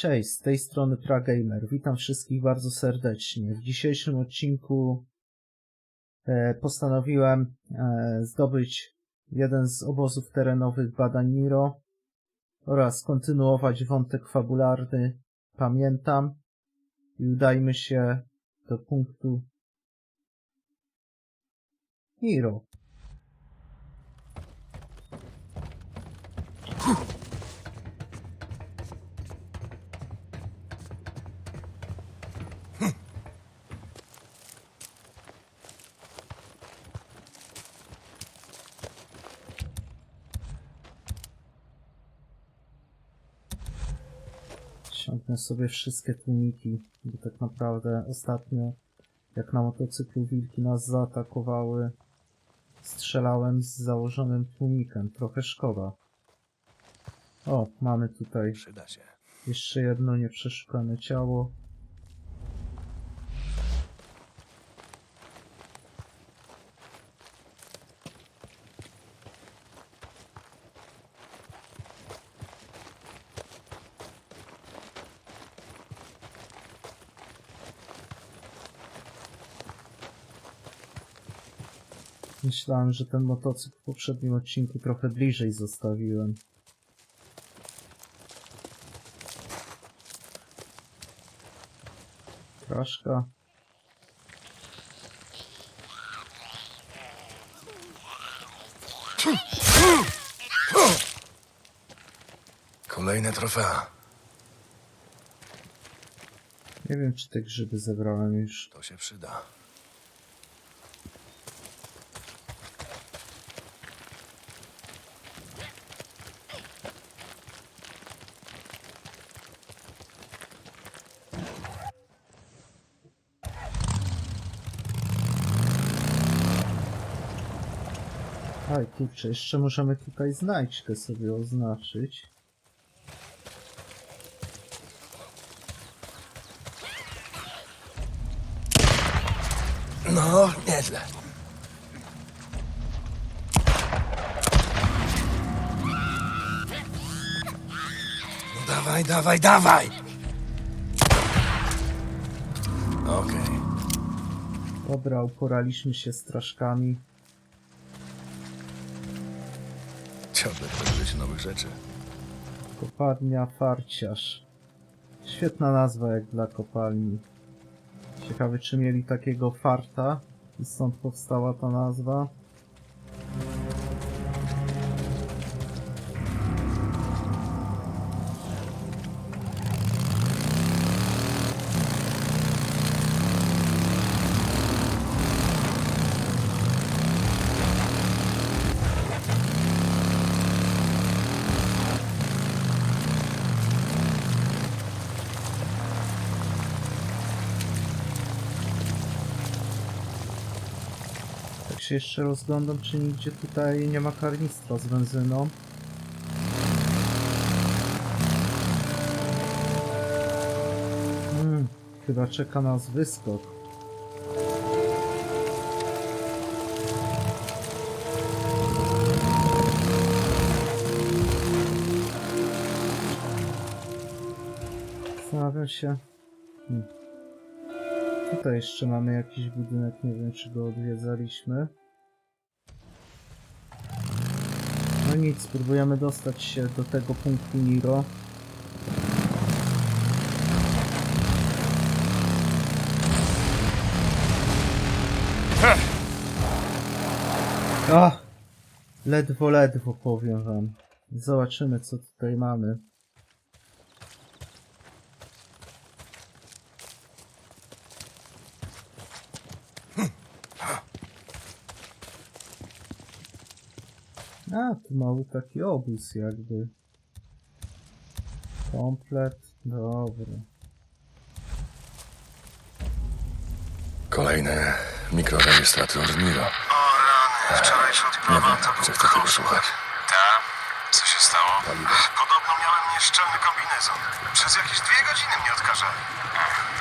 Cześć, z tej strony PraGamer. Witam wszystkich bardzo serdecznie. W dzisiejszym odcinku e, postanowiłem e, zdobyć jeden z obozów terenowych badań Niro oraz kontynuować wątek fabularny Pamiętam i udajmy się do punktu Niro. Ściągnę sobie wszystkie tłumiki, bo tak naprawdę ostatnio jak na motocyklu wilki nas zaatakowały, strzelałem z założonym tłumikiem. Trochę szkoda. O, mamy tutaj Przyda się. jeszcze jedno nieprzeszukane ciało. Myślałem, że ten motocykl w poprzednim odcinku trochę bliżej zostawiłem. Kraszka. Kolejne trofea. Nie wiem, czy te grzyby zebrałem już. To się przyda. Kurczę, jeszcze możemy tutaj znajdźkę sobie oznaczyć. No, nieźle. No dawaj, dawaj, dawaj! Okej. Dobra, uporaliśmy się z straszkami. Ciągle tworzy się nowych rzeczy. Kopalnia Farciarz. Świetna nazwa jak dla kopalni. Ciekawy, czy mieli takiego farta i stąd powstała ta nazwa. Się jeszcze rozglądam, czy nigdzie tutaj nie ma karnistra z benzyną. Hmm, chyba czeka nas wyskok. Zastanawiam się. Hmm. Tutaj jeszcze mamy jakiś budynek, nie wiem czy go odwiedzaliśmy. No nic, spróbujemy dostać się do tego punktu Niro. Ledwo, ledwo powiem wam. Zobaczymy co tutaj mamy. A, tu mały taki obóz jakby. Komplet. Dobra. Kolejne mikrorejestrator z Miro. O rany, wczorajsza Nie odprawa wiem, to czy był chcę tego słuchać. Ta? Co się stało? Paliwo. Podobno miałem nieszczelny kombinezon. Przez jakieś dwie godziny mnie odkażali.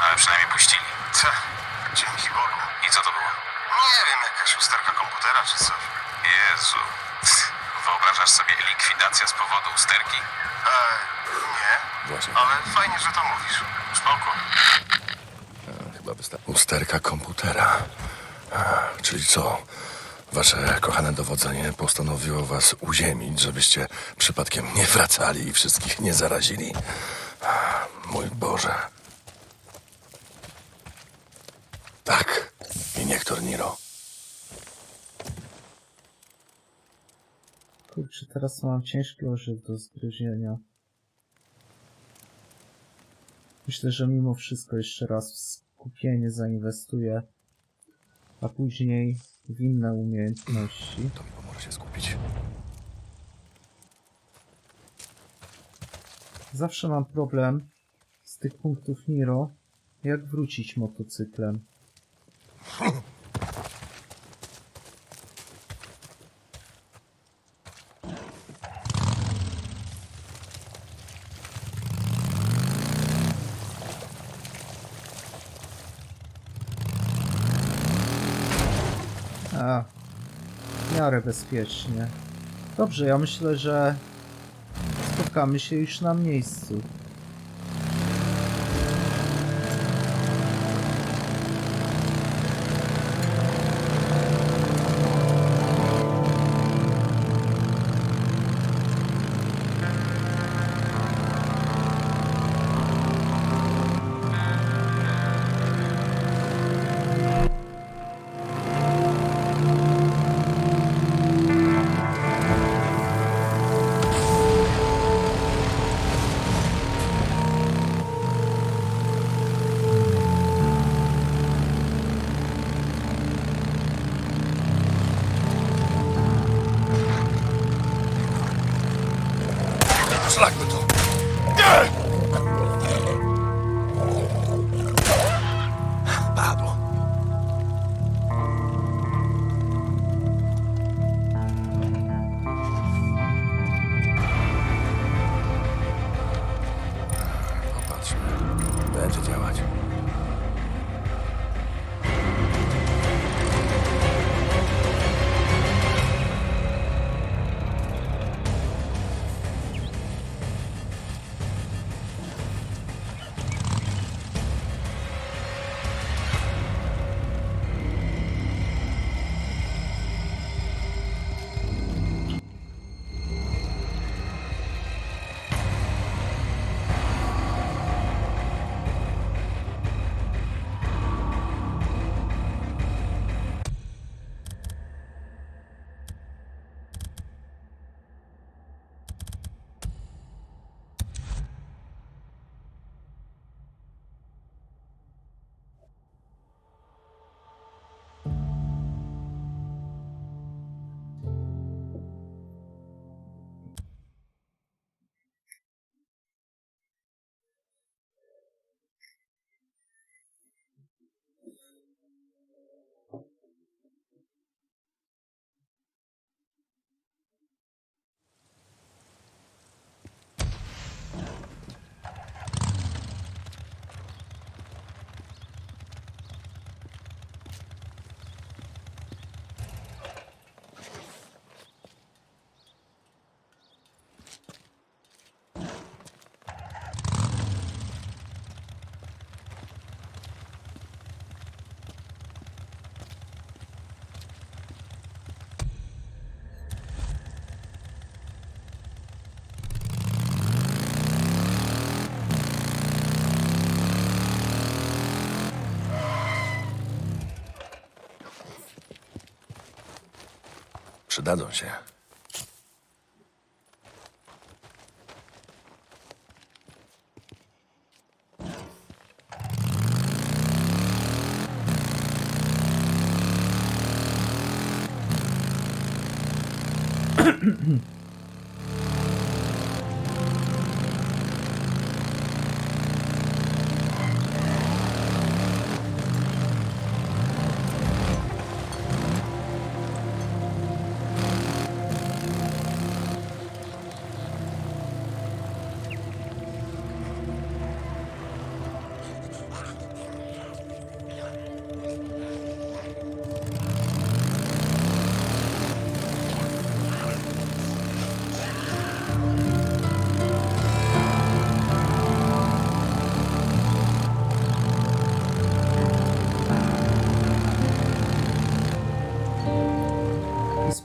Ale przynajmniej puścili. Ta, dzięki Bogu. I co to było? Nie wiem, jakaś usterka komputera czy coś. Jezu. Wyobrażasz sobie likwidacja z powodu usterki? E, nie. Właśnie. Ale fajnie, że to mówisz. Spoko. Chyba wystarczy. Usterka komputera. A, Czyli co? Wasze kochane dowodzenie postanowiło was uziemić, żebyście przypadkiem nie wracali i wszystkich nie zarazili. A, Mój Boże. Tak. Iniektor Niro. Kurczę, teraz mam ciężki orzech do zgryzienia. Myślę, że mimo wszystko jeszcze raz w skupienie zainwestuję, a później w inne umiejętności. To mi pomoże się skupić. Zawsze mam problem z tych punktów Niro, jak wrócić motocyklem. A, w miarę bezpiecznie. Dobrze, ja myślę, że spotkamy się już na miejscu. 贾总先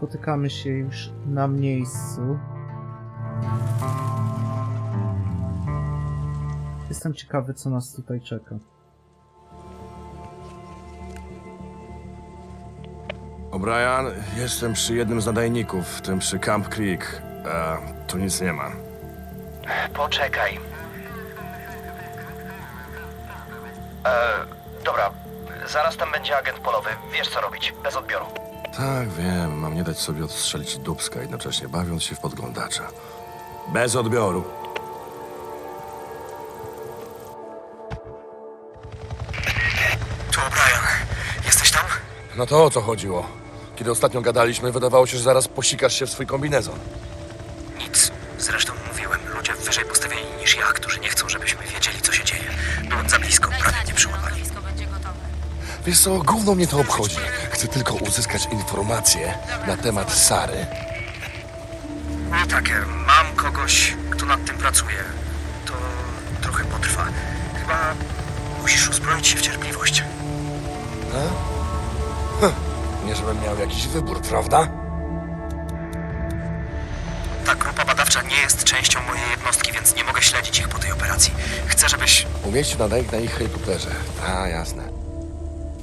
spotykamy się już na miejscu. Jestem ciekawy, co nas tutaj czeka. O'Brien, jestem przy jednym z nadajników, w tym przy Camp Creek. E, tu nic nie ma. Poczekaj. E, dobra, zaraz tam będzie agent polowy. Wiesz co robić, bez odbioru. Tak, wiem, mam nie dać sobie odstrzelić dubska, jednocześnie bawiąc się w podglądacza. Bez odbioru. Tu O'Brien. Jesteś tam? No to o co chodziło? Kiedy ostatnio gadaliśmy, wydawało się, że zaraz posikasz się w swój kombinezon. Nic. Zresztą mówiłem, ludzie wyżej postawieni niż ja, którzy nie chcą, żebyśmy wiedzieli, co się dzieje. Byłem za blisko, prawie nie przyłapali. lądowisko będzie gotowe. Wiesz co, gówno mnie to obchodzi. Chcę tylko uzyskać informacje na temat Sary. Tucker, mam kogoś, kto nad tym pracuje. To trochę potrwa. Chyba musisz uzbroić się w cierpliwość. Nie żebym miał jakiś wybór, prawda? Ta grupa badawcza nie jest częścią mojej jednostki, więc nie mogę śledzić ich po tej operacji. Chcę, żebyś... Umieścił nadajnik na ich helikopterze. A, jasne.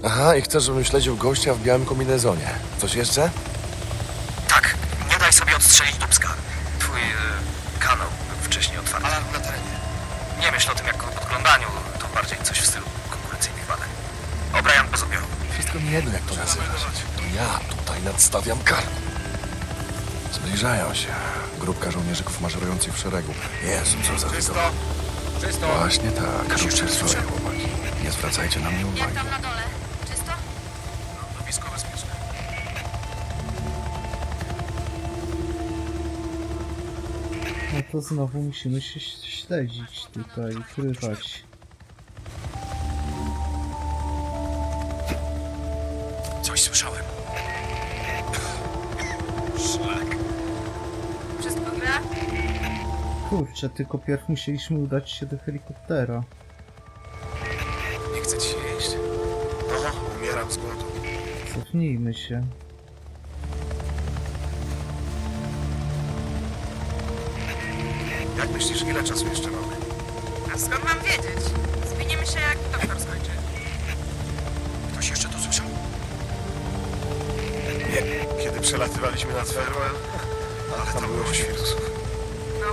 Aha, i chcesz, żebym śledził gościa w białym kombinezonie. Coś jeszcze? Tak, nie daj sobie odstrzelić dubska. Twój e, kanał był wcześniej otwarty. Ale na terenie. Nie myśl o tym jako o podglądaniu, to bardziej coś w stylu konkurencyjnych badań. O'Brien bez odbioru. Wszystko mi jedno, jak to nazywasz. To ja tutaj nadstawiam kark. Zbliżają się. Grupka żołnierzyków maszerujących w szeregu. Jezu, co za Czysto! Czysto! Właśnie tak. Róbcie swoje, chłopaki. Nie zwracajcie na mnie Jak uwagi. tam na dole? No to znowu musimy się śledzić tutaj, ukrywać. Coś słyszałem. Wszystko gra? Kurczę, tylko pierw musieliśmy udać się do helikoptera. Nie chcę ci się jeść. No, umieram z głodu. Cofnijmy się. Jak myślisz, ile czasu jeszcze mamy? A skąd mam wiedzieć? Zwiniemy się jak doktor skończy. Ktoś jeszcze to słyszał? Nie. Kiedy przelatywaliśmy nad Ferwell, ale tam było świrusów. No,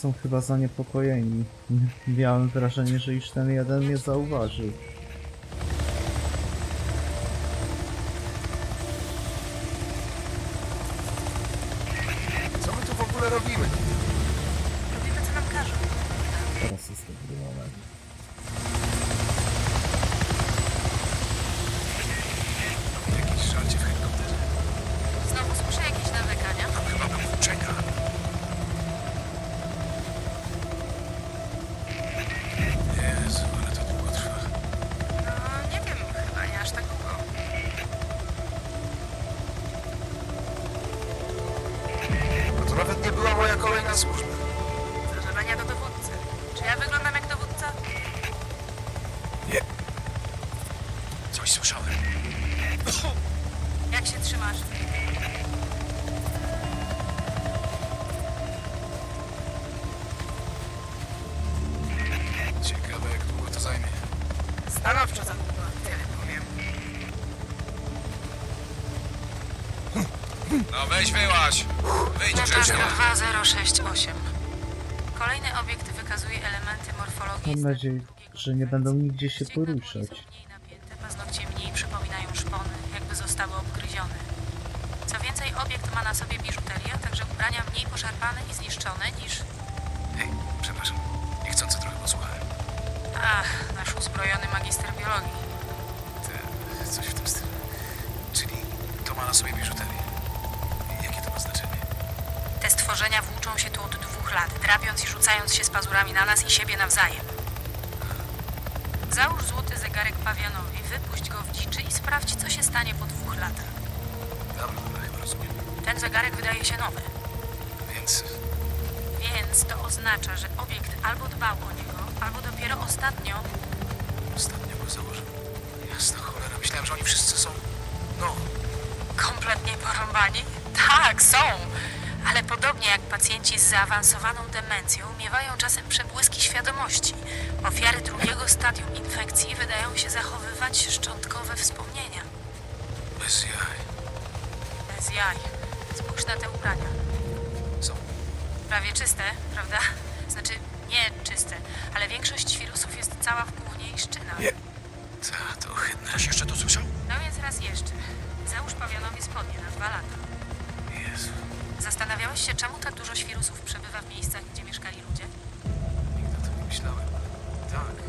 są chyba zaniepokojeni. Miałem wrażenie, że już ten jeden mnie zauważył. Co my tu w ogóle robimy? Robimy co nam każą. Teraz jest dobry moment. Weź wyłaź. Wyjdź, Notatka 2068. Kolejny obiekt wykazuje elementy morfologii. Mam nadzieję, że nie będą nigdzie się poruszać. są mniej napięte, paznokcie mniej przypominają szpony, jakby zostały obgryzione. Co więcej, obiekt ma na sobie biżuterię, także ubrania mniej poszarpane i zniszczone niż... Hej, przepraszam. Niechcący trochę posłuchałem. Ach, nasz uzbrojony magister biologii. Ty, coś w tym stylu. Czyli to ma na sobie biżuterię. Stworzenia włóczą się tu od dwóch lat, drapiąc i rzucając się z pazurami na nas i siebie nawzajem. Załóż złoty zegarek pawianowi, wypuść go w dziczy i sprawdź, co się stanie po dwóch latach. Ten zegarek wydaje się nowy. Więc oznacza, że obiekt albo dbał o niego, albo dopiero ostatnio Ostatnio go założył. Jasna cholera, myślałem, że oni wszyscy są... No, kompletnie porąbani. Tak, są. Ale podobnie jak pacjenci z zaawansowaną demencją, miewają czasem przebłyski świadomości. Ofiary drugiego stadium infekcji wydają się zachowywać szczątkowe wspomnienia. bez jaj. Bez jaj. Spójrz na te ubrania. Są. Prawie czyste, prawda? Znaczy, nie czyste, ale większość wirusów jest cała w głównie i szczynach. Nie. Ta, to ohydne. Ktoś jeszcze to słyszał? No więc raz jeszcze. Załóż pawionowi spodnie na dwa lata. Jezu. Zastanawiałeś się, czemu tak dużo świrusów przebywa w miejscach, gdzie mieszkali ludzie? Nigdy o tym nie myślałem. Tak,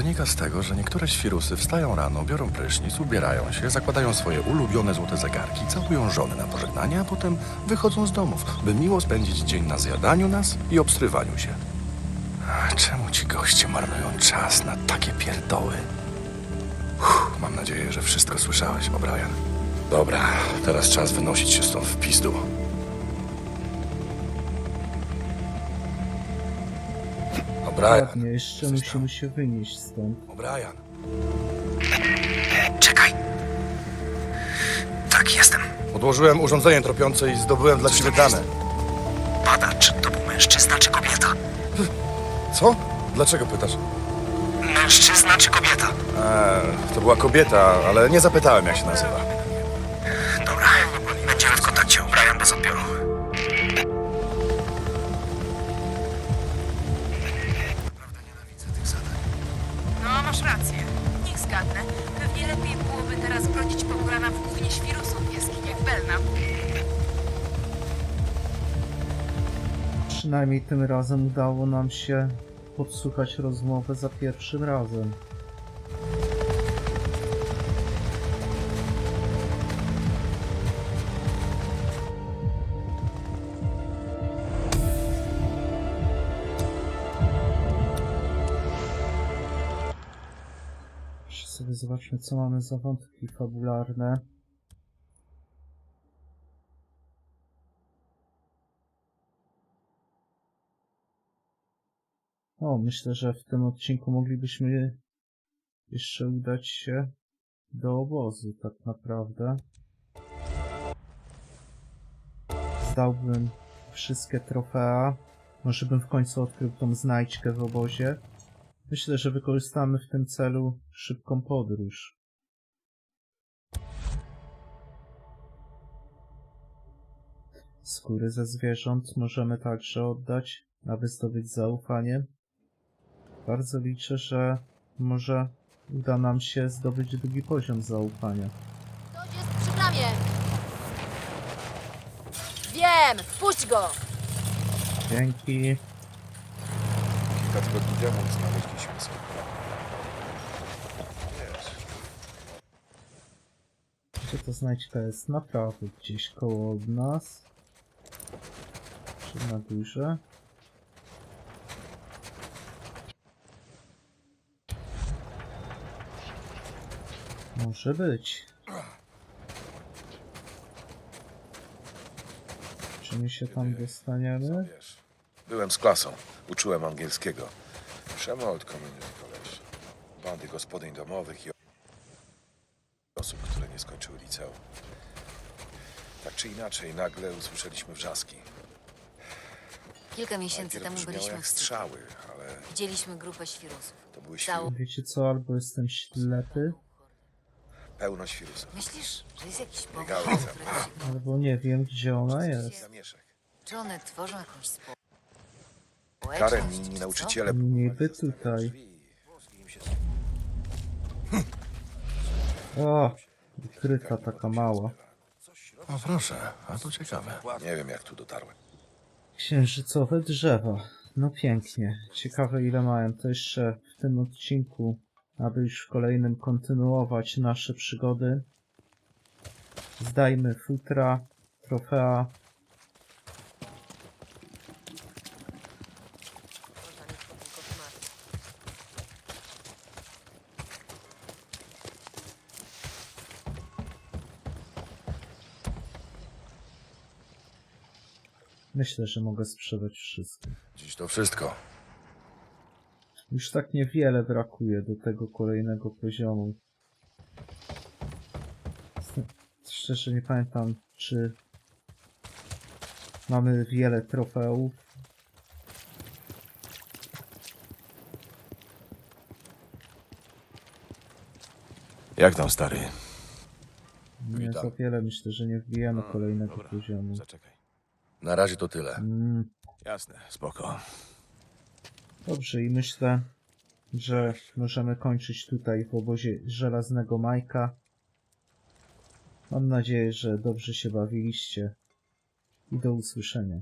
wynika z tego, że niektóre świrusy wstają rano, biorą prysznic, ubierają się, zakładają swoje ulubione złote zegarki, całują żony na pożegnanie, a potem wychodzą z domów, by miło spędzić dzień na zjadaniu nas i obstrywaniu się. Czemu ci goście marnują czas na takie pierdoły? Uff, mam nadzieję, że wszystko słyszałeś, O'Brien. Dobra, teraz czas wynosić się stąd w pizdu. O'Brien, jeszcze musimy się wynieść stąd. O'Brien. Czekaj. Tak, jestem. Odłożyłem urządzenie tropiące i zdobyłem dla ciebie dane. Badacz, to był mężczyzna czy kobieta? Co? Dlaczego pytasz? Mężczyzna czy kobieta? Eee, to była kobieta, ale nie zapytałem, jak się nazywa. Dobra, będziemy w kontakcie. Brian bez odbioru. Przynajmniej tym razem udało nam się podsłuchać rozmowę za pierwszym razem. Zobaczmy, co mamy za wątki fabularne. O, myślę, że w tym odcinku moglibyśmy jeszcze udać się do obozu, tak naprawdę. Zdałbym wszystkie trofea. Może bym w końcu odkrył tą znajdźkę w obozie. Myślę, że wykorzystamy w tym celu szybką podróż. Skóry ze zwierząt możemy także oddać, aby zdobyć zaufanie. Bardzo liczę, że może uda nam się zdobyć drugi poziom zaufania. Ktoś jest przy bramie! Wiem! Wpuść go! Dzięki. Kilka tygodni temu znaleźliśmy sobie. Gdzie to znajdźka jest? Naprawdę gdzieś koło od nas. Czy na górze? Może być. Czy my się tam dostaniemy? Wiesz, byłem z klasą, uczyłem angielskiego. Przemold community college. Bandy gospodyń domowych i osób, które nie skończyły liceum. Tak czy inaczej, nagle usłyszeliśmy wrzaski. Kilka miesięcy Najpierw temu brzmiało byliśmy jak w strzały. ale Widzieliśmy grupę świrusów. to były świry. Wiecie co? Albo jestem ślepy, Pełno świrusów. Myślisz, że jest jakiś powód, Biegały się... albo nie wiem gdzie ona jest. Zamieszek. Czy one tworzą jakąś spo... Karen, społeczność, inni czy nauczyciele Niby tutaj. O! Ukryta taka mała. O proszę, a to ciekawe. Nie wiem, jak tu dotarłem. Księżycowe drzewa. No pięknie. Ciekawe ile mają. To jeszcze w tym odcinku, aby już w kolejnym kontynuować nasze przygody. Zdajmy futra, trofea. Myślę, że mogę sprzedać wszystko. Dziś to wszystko. Już tak niewiele brakuje do tego kolejnego poziomu. Szczerze nie pamiętam, czy mamy wiele trofeów. Jak tam, stary? Nie Witam. za wiele, myślę, że nie wbijemy kolejnego poziomu. Zaczekaj. Na razie to tyle. Mm, Jasne, spoko. Dobrze i myślę, że możemy kończyć tutaj w obozie żelaznego Majka. Mam nadzieję, że dobrze się bawiliście i do usłyszenia.